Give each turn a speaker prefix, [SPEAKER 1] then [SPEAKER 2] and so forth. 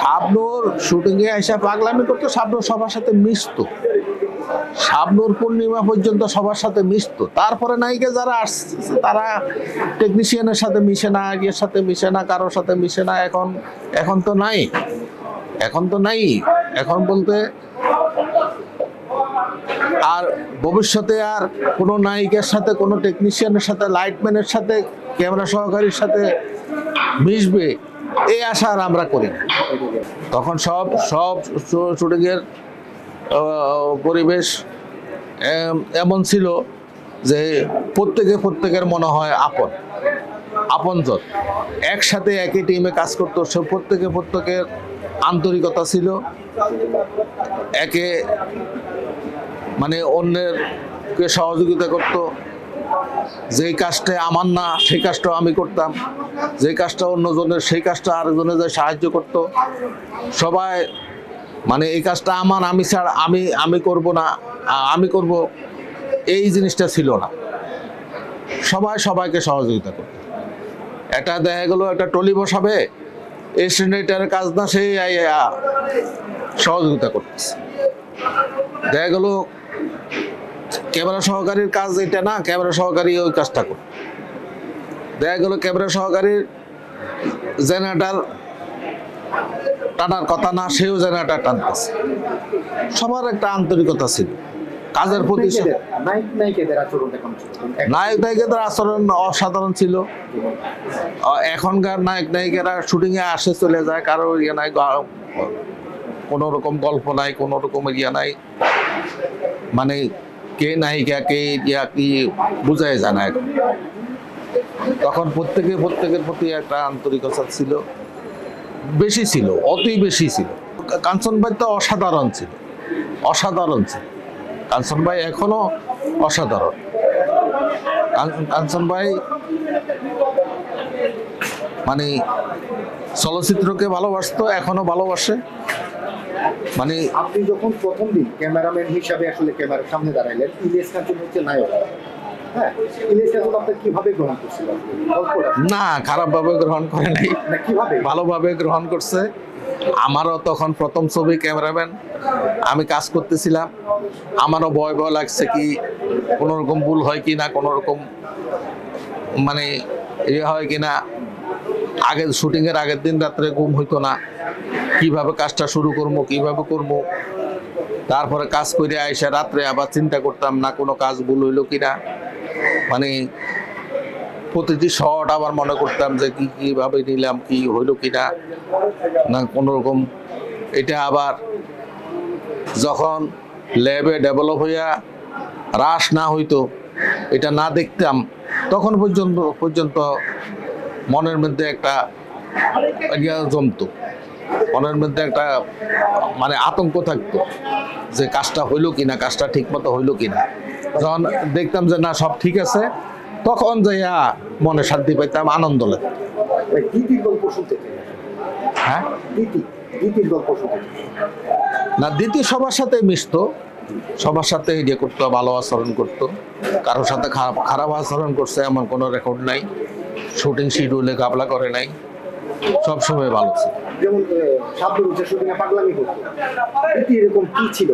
[SPEAKER 1] শাবনুর শুটিংয়ে এসে পাগলামি করতো, শাবনুর সবার সাথে মিশতো। শাবনুর পূর্ণিমা পর্যন্ত সবার সাথে মিশতো। তারপরে নায়িকা যারা আসছে, তারা টেকনিশিয়ানের সাথে মিশে না ইয়ের সাথে মিশে না, কারোর সাথে মিশে না, এখন এখন তো নাই। এখন তো নাই। এখন বলতে আর ভবিষ্যতে আর কোনো নায়িকার সাথে, কোনো টেকনিশিয়ানের সাথে লাইটম্যানের সাথে ক্যামেরা সহকারীর সাথে মিশবে। এই আশা আর আমরা করি না। তখন সব সব শুটিংয়ের পরিবেশ এমন ছিল যে প্রত্যেকে প্রত্যেকের মনে হয় আপন, আপনজন। একসাথে একই টিমে কাজ করতো সব প্রত্যেকে প্রত্যেকের আন্তরিকতা ছিল। একে মানে অন্যেরকে সহযোগিতা করত। যেই কাজটা আমার না, সেই কাজটাও আমি করতাম। যেই কাজটা অন্যজনের, সেই কাজটা আরেকজনে যে সাহায্য করত। সবাই মানে এই কাজটা আমার, আমি ছাড়া, আমি আমি করব না আমি করব, এই জিনিসটা ছিল না। সবাই সবাইকে সহযোগিতা করত। এটা দেখা গেলো, একটা টলি বসাবে, এই সিনেটারের কাজ না, সেই সহযোগিতা করতেছে। দেখা গেল ক্যামেরা সহকারীর কাজ এটা না ক্যামেরা সহকারী ওই কাজটা করে। দেখা গেল ক্যামেরা সহকারীর জেনারেটার টানার কথা না সেও জেনারেটার টানতেছে। সবার একটা আন্তরিকতা ছিল। কাজের প্রতি
[SPEAKER 2] নায়ক নায়িকাদের আচরণ
[SPEAKER 1] অসাধারণ ছিল। এখনকার নায়ক নায়িকারা শুটিং এ আসে চলে যায় কারও ইয়ে নাই কোনো রকম গল্প নাই কোনো রকম ইয়ে নাই। মানে কে নায়িকা কে ইয়া কি বুঝাই যায় না এখন তখন প্রত্যেকে প্রত্যেকের প্রতি একটা আন্তরিকতা ছিল। বেশি ছিল, অতি বেশি ছিল। কাঞ্চন ভাই তো অসাধারণ ছিল অসাধারণ ছিল। কাঞ্চন ভাই এখনও অসাধারণ। কাঞ্চন ভাই মানে চলচ্চিত্রকে ভালোবাসতো, এখনও ভালোবাসে। মানে
[SPEAKER 2] আপনি যখন প্রথম দিন ক্যামেরাম্যান হিসাবে আসলে ক্যামেরার সামনে দাঁড়াইলেন ইলিয়াস কাঞ্চন হচ্ছে নায়ক। হ্যাঁ ইলিয়াস কাঞ্চন আপনার কীভাবে গ্রহণ করছিলেন
[SPEAKER 1] না খারাপভাবে গ্রহণ করে নাই।
[SPEAKER 2] কীভাবে?
[SPEAKER 1] ভালোভাবে গ্রহণ করছে। আমারও তখন প্রথম ছবি ক্যামেরাম্যান। আমি কাজ করতেছিলাম। আমারও ভয় ভয় লাগছে কি কোনো রকম ভুল হয় কি না কোনো রকম মানে ইয়ে হয় কি না আগে শুটিংয়ের আগের দিন রাত্রে ঘুম হইতো না। কীভাবে কাজটা শুরু করব, কীভাবে করব? তারপরে কাজ করে আইসা রাত্রে আবার চিন্তা করতাম, না কোনো কাজ ভুল হইল কিনা? মানে প্রতিটি শট আবার মনে করতাম যে কি, কীভাবে নিলাম, কি হইল কিনা? না কোনো রকম এটা আবার যখন ল্যাবে ডেভেলপ হইয়া হ্রাস না হইতো, এটা না দেখতাম, তখন পর্যন্ত পর্যন্ত মনের মধ্যে একটা ইয়া জমতো মনের মধ্যে একটা মানে আতঙ্ক থাকতো যে কাজটা হইল কিনা কাজটা ঠিক মতো হইল কিনা। যখন দেখতাম যে না সব ঠিক আছে তখন যাইয়া মনে শান্তি পাইতাম আনন্দ লাগতো। হ্যাঁ? না দ্বিতীয় সবার সাথে মিশতো। সবার সাথে ইয়ে করতো ভালো আচরণ করতো। কারোর সাথে খারাপ খারাপ আচরণ করছে এমন কোনো রেকর্ড নাই। শুটিং শিডিউলে কাবলা করে নাই। সব সময় ভালো ছিল।
[SPEAKER 2] যেমন সাবধান হচ্ছে শুটিংয়ে পাগলামি করতো। এরকম কি ছিল